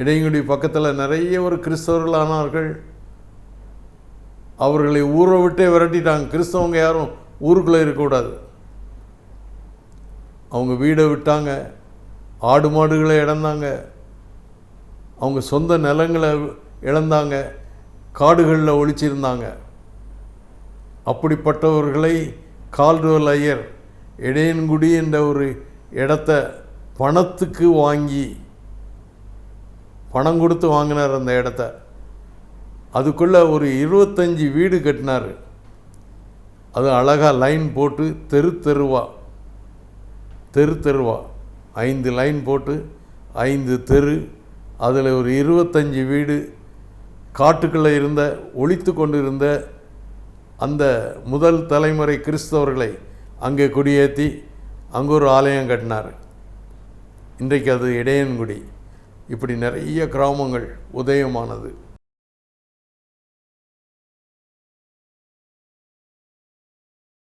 இடையங்குடி பக்கத்தில் நிறைய ஒரு கிறிஸ்தவர்களானார்கள் அவர்களை ஊரை விட்டே விரட்டிட்டாங்க. கிறிஸ்தவங்க யாரும் ஊருக்குள்ளே இருக்கக்கூடாது. அவங்க வீடை விட்டாங்க. ஆடு மாடுகளை இழந்தாங்க. அவங்க சொந்த நிலங்களை இழந்தாங்க. காடுகளில் ஒழிச்சிருந்தாங்க அப்படிப்பட்டவர்களை கால்டுவல் ஐயர் இடையன்குடி என்ற ஒரு இடத்த பணத்துக்கு வாங்கி பணம் கொடுத்து வாங்கினார் அந்த இடத்த. அதுக்குள்ளே ஒரு இருபத்தஞ்சி வீடு கட்டினார். அது அழகாக லைன் போட்டு தெரு தெருவா. தெரு தெருவா. ஐந்து லைன் போட்டு ஐந்து தெரு. அதில் ஒரு இருபத்தஞ்சி வீடு. காட்டுக்குள்ளே இருந்த ஒழித்து கொண்டிருந்த அந்த முதல் தலைமுறை கிறிஸ்தவர்களை அங்கே குடியேற்றி அங்கே ஒரு ஆலயம் கட்டினார். இன்றைக்கு அது இடையன்குடி. இப்படி நிறைய கிராமங்கள் உதயமானது.